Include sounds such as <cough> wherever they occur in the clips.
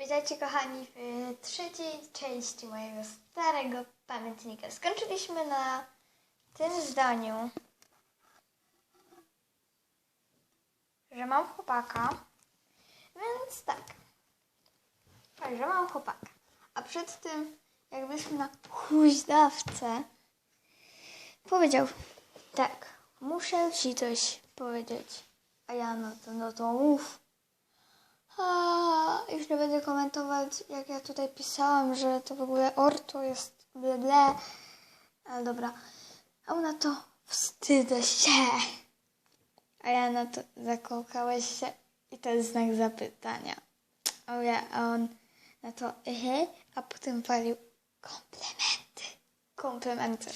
Witajcie kochani w trzeciej części mojego starego pamiętnika. Skończyliśmy na tym zdaniu, że mam chłopaka, więc tak, tak, że mam chłopaka. A przed tym, jak byliśmy na huźdawce, powiedział tak, muszę ci coś powiedzieć. A ja no to, no to mów. A, już nie będę komentować, jak ja tutaj pisałam, że to w ogóle orto jest ble, ble. Ale dobra. A ona to wstydzę się. A ja na to zakołkałeś się i to jest znak zapytania. A, ja, on na to ehe, a potem walił komplementy. Komplementy.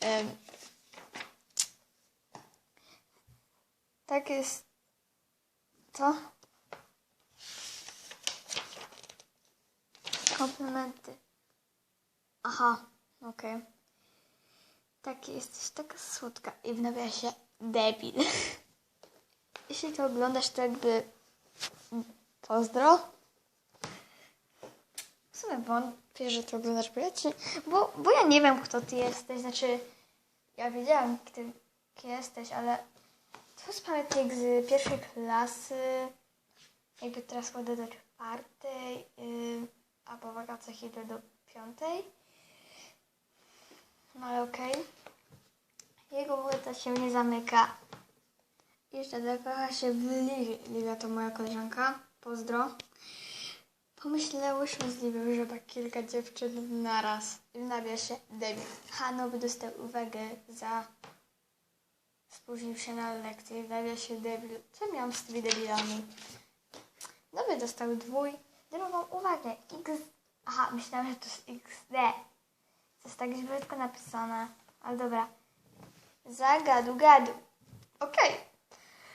Em, tak jest to. Komplementy. Aha, okej. Taki jesteś taka słodka i w nawiasie debil. <laughs> Jeśli to oglądasz, to jakby pozdro. W sumie wątpię, że to oglądasz, bo ja, ci, bo, bo ja nie wiem, kto ty jesteś. Znaczy, ja wiedziałam, kto ty jesteś, ale to jest pamiętnik z pierwszej klasy. Jakby teraz chodzę do czwartej, yy, a po wakacjach idę do piątej. No ale okej. Jego płyta się nie zamyka. Jeszcze zakocha się w Livi. Livia to moja koleżanka. Pozdro. Pomyślałyśmy z Livią, że tak kilka dziewczyn naraz. I w nawiasie debil. Hano by dostał uwagę za spóźnił się na lekcję. W nawiasie debil. Co miałam z tymi debilami? Nowy dostał dwój. Drugą uwagę. X. Aha, myślałam, że to jest XD. To jest tak brzydko napisane. Ale dobra. Za gadu gadu. Okej.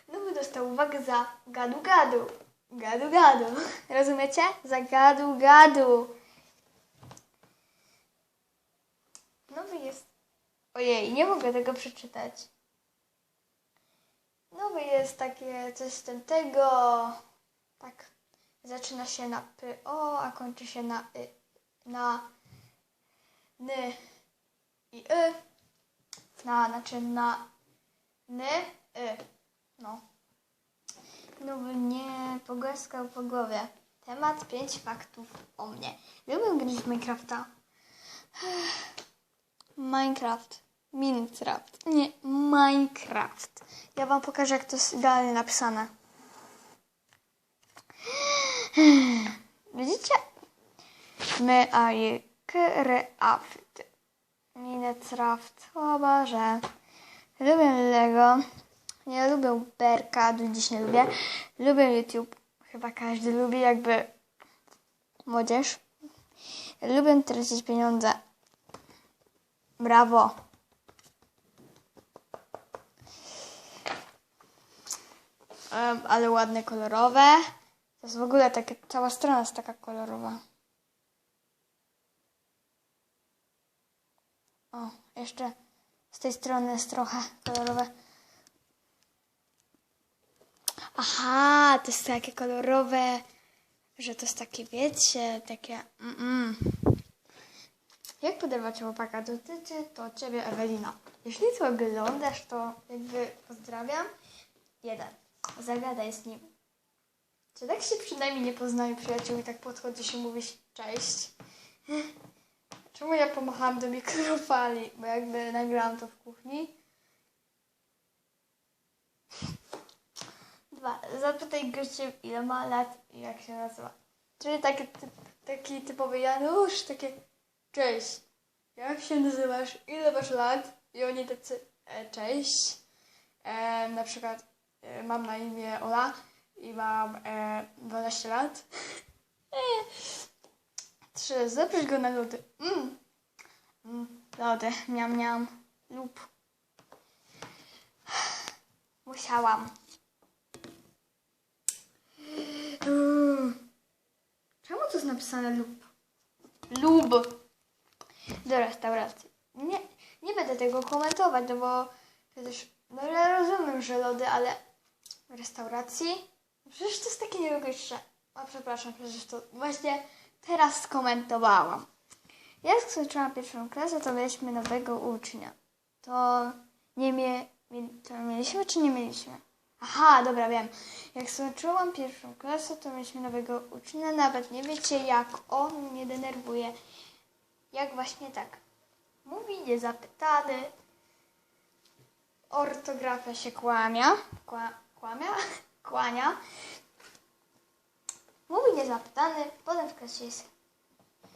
Nowy dostał uwagę za gadu gadu. Gadu gadu. <laughs> Rozumiecie? Za gadu gadu. Nowy jest... Ojej, nie mogę tego przeczytać. Nowy jest takie coś z tym tego. Tak. Zaczyna się na p, o, a kończy się na y, na ny i y. Na, znaczy na ny, y. No. Nowy nie pogłaskał po głowie. Temat pięć faktów o mnie. Lubię grać w Minecrafta. <sighs> Minecraft. Minecraft. Nie, Minecraft. Ja wam pokażę, jak to jest idealnie napisane. <sighs> Widzicie? My a kreaft. Minecraft. O Boże. Lubię Lego. Nie lubię Berka, do dziś nie lubię. Lubię YouTube. Chyba każdy lubi, jakby młodzież. Lubię tracić pieniądze. Brawo. Em, ale ładne, kolorowe. To jest w ogóle takie, cała strona jest taka kolorowa. O, jeszcze z tej strony jest trochę kolorowe. Aha, to jest takie kolorowe, że to jest takie, wiecie, takie... Mm-mm. Jak poderwać chłopaka dotyczy to ciebie, Ewelina. Jeśli to oglądasz, to jakby pozdrawiam. Jeden. Zagadaj z nim. Czy tak się przynajmniej nie poznają przyjaciół i tak podchodzisz i mówisz cześć? <laughs> Czemu ja pomachałam do mikrofali? Bo jakby nagrałam to w kuchni. <laughs> Dwa. Zapytaj gościa ile ma lat i jak się nazywa. Czyli taki, typ, taki typowy Janusz, takie cześć. Jak się nazywasz? Ile masz lat? I oni tacy e, cześć. E, na przykład e, mam na imię Ola i mam e, 12 lat. <laughs> E, Trzy. Zapisz go na lody. Mm. Mm, lody. Miam, miam. Lub. <sighs> Musiałam. Mm. Czemu to jest napisane lub? Lub. Do restauracji. Nie, nie będę tego komentować, no bo przecież, no ja rozumiem, że lody, ale w restauracji? Przecież to jest takie nielogiczne. A przepraszam, przecież to właśnie teraz skomentowałam. Jak skończyłam pierwszą klasę, to mieliśmy nowego ucznia. To nie mie... to mieliśmy czy nie mieliśmy? Aha, dobra, wiem. Jak skończyłam pierwszą klasę, to mieliśmy nowego ucznia. Nawet nie wiecie, jak on mnie denerwuje. Jak właśnie tak. Mówi niezapytany. Ortografia się kłamia. Kła, kłamia? Kłania. Mówi niezapytany. Potem w jest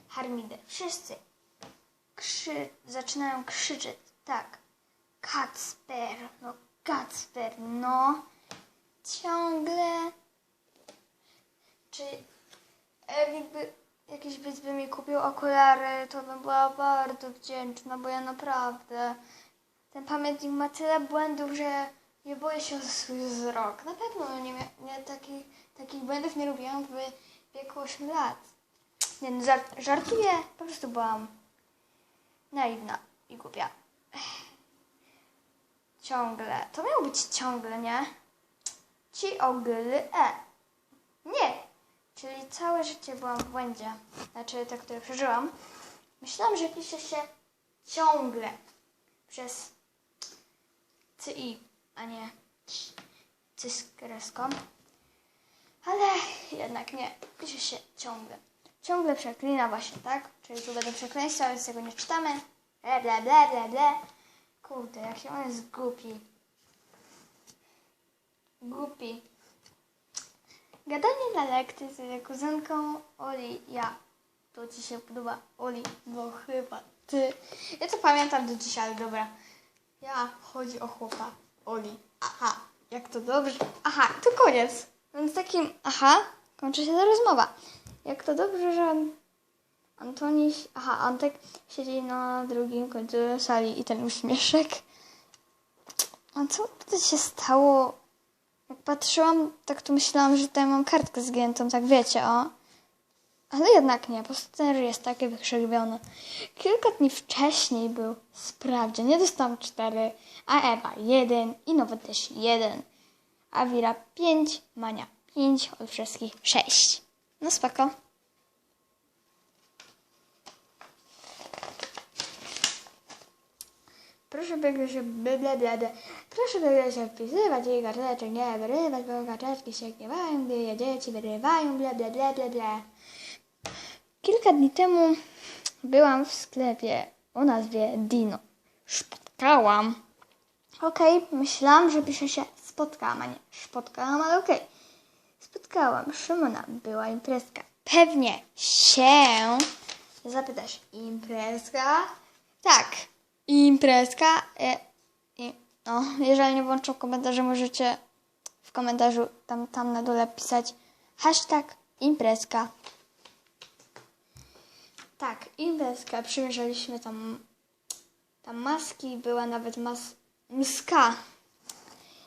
harmider. Wszyscy krzy, zaczynają krzyczeć. Tak. Kacper. No, Kacper, no. Ciągle. Czy Ewi by jakiś widz by mi kupił okulary, to bym była bardzo wdzięczna, bo ja naprawdę ten pamiętnik ma tyle błędów, że nie boję się o swój wzrok. Na pewno nie, nie takich, błędów nie robiłam w wieku 8 lat. Nie, no, żart, żartuję, po prostu byłam naiwna i głupia. Ciągle. To miało być ciągle, nie? Ci ogyle e. Nie. Czyli całe życie byłam w błędzie. Znaczy te, które przeżyłam. Myślałam, że pisze się ciągle przez CI, a nie z kreską. Ale jednak nie. Pisze się ciągle. Ciągle przeklina właśnie, tak? Czyli tu będą przekleństwa, więc tego nie czytamy. Ble, ble, ble, ble, ble. Kurde, jak się on jest głupi. Głupi. Gadanie na lekcji z kuzynką Oli. Ja. To ci się podoba Oli, bo chyba ty. Ja to pamiętam do dzisiaj, ale dobra. Ja chodzi o chłopa Oli. Aha, jak to dobrze. Aha, to koniec. Więc takim aha, kończy się ta rozmowa. Jak to dobrze, że Antoni, aha, Antek siedzi na drugim końcu sali i ten uśmieszek. A co tutaj się stało? Jak patrzyłam, tak to myślałam, że tutaj mam kartkę zgiętą, tak wiecie, o. Ale jednak nie, po prostu ten jest taki wykrzywiony. Kilka dni wcześniej był sprawdzian, nie dostałam cztery, a Ewa jeden i Nowa też jeden. A Wira pięć, Mania pięć, od wszystkich sześć. No spoko. Proszę biegle się ble, ble, ble. Proszę biegle się wpisywać i karteczek nie wyrywać, bo karteczki się gniewają, gdy je dzieci wyrywają, ble, ble, ble, ble, ble. Kilka dni temu byłam w sklepie o nazwie Dino. Spotkałam. Okej, myślałam, że pisze się spotkałam, a nie spotkałam, ale okej. Spotkałam Szymona, była imprezka. Pewnie się zapytasz, imprezka? Tak, imprezka. E, i, no, jeżeli nie włączą komentarzy, możecie w komentarzu tam, tam na dole pisać hashtag imprezka. Tak, imprezka. Przymierzaliśmy tam, tam maski, była nawet mas... mska.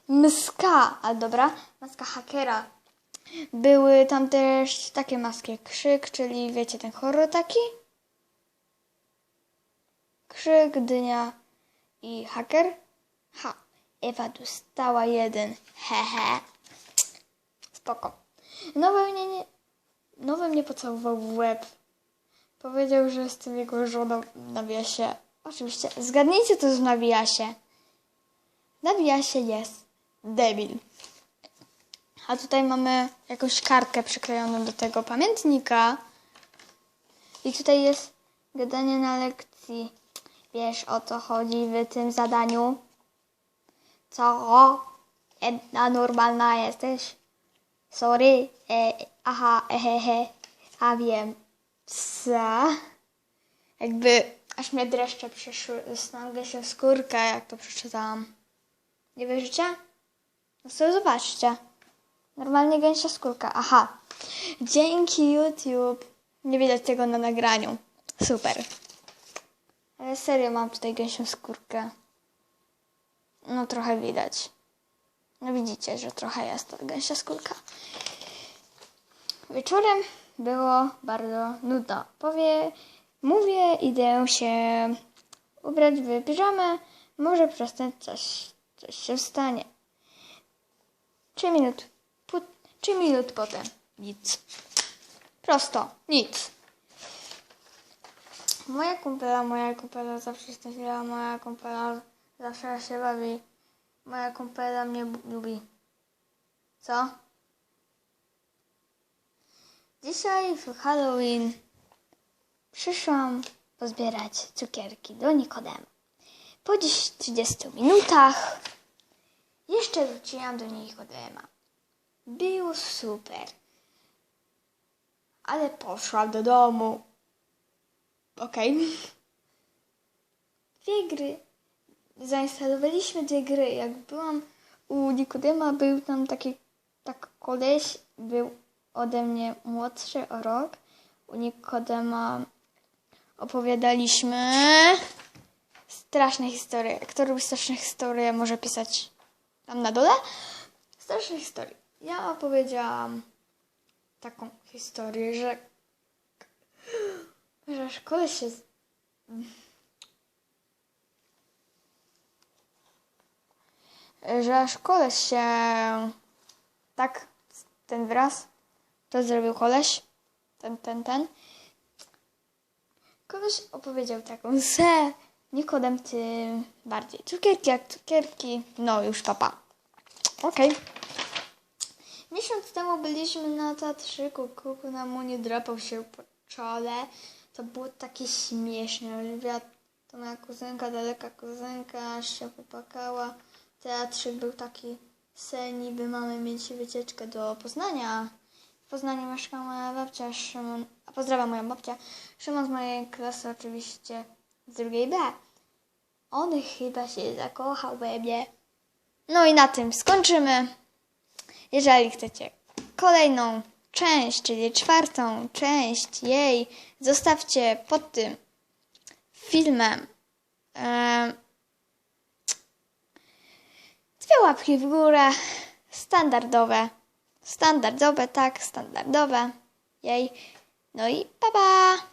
Mska, ale dobra, maska hakera. Były tam też takie maski jak krzyk, czyli wiecie, ten horror taki? Krzyk, dynia i haker. Ha, Ewa dostała jeden. Hehe. Spoko. Nowy mnie, nie, nowy mnie pocałował w łeb. Powiedział, że jestem jego żoną w nawiasie. Oczywiście, zgadnijcie to w nawiasie. W nawiasie jest debil. A tutaj mamy jakąś kartkę przyklejoną do tego pamiętnika. I tutaj jest gadanie na lekcji. Wiesz o co chodzi w tym zadaniu? Co? Jedna normalna jesteś? Sorry. E, aha, ehehe. A wiem. Co? Jakby aż mnie dreszcze przeszły z się skórkę, jak to przeczytałam. Nie wierzycie? No sobie zobaczcie. Normalnie gęsia skórka. Aha. Dzięki YouTube. Nie widać tego na nagraniu. Super. Ale serio mam tutaj gęsią skórkę. No trochę widać. No widzicie, że trochę jest to gęsia skórka. Wieczorem było bardzo nudno. Powie, mówię, idę się ubrać w piżamę. Może przez ten coś, coś się stanie. Trzy minut, trzy minut potem. Nic. Prosto. Nic. Moja kumpela, moja kumpela zawsze moja kumpela zawsze się bawi. Moja kumpela mnie lubi. Co? Dzisiaj w Halloween przyszłam pozbierać cukierki do Nikodema. Po dziś 30 minutach jeszcze wróciłam do Nikodema. Było super. Ale poszłam do domu. Okej. Dwie gry. Zainstalowaliśmy dwie gry. Jak byłam u Nikodema, był tam taki tak koleś, był ode mnie młodszy o rok. U Nikodema opowiadaliśmy straszne historie. Kto lubi straszne historie, może pisać tam na dole. Straszne historie. Ja opowiedziałam taką historię, że że szkole się z- że szkole się tak ten wyraz to zrobił koleś ten, ten, ten koleś opowiedział taką se Nikodem tym bardziej cukierki jak cukierki no już papa okej Miesiąc temu byliśmy na teatrzyku, kuku na mu nie drapał się po czole. To było takie śmieszne. Oliwia, to moja kuzynka, daleka kuzynka, się popłakała. Teatrzyk był taki sen, niby mamy mieć wycieczkę do Poznania. Poznaniu mieszka moja babcia Szymon, a pozdrawiam moją babcię. Szymon z mojej klasy oczywiście z drugiej B. On chyba się zakochał we mnie. No i na tym skończymy. Jeżeli chcecie kolejną część, czyli czwartą część jej, zostawcie pod tym filmem em, dwie łapki w górę. Standardowe. Standardowe, tak, standardowe. Jej. No i pa pa!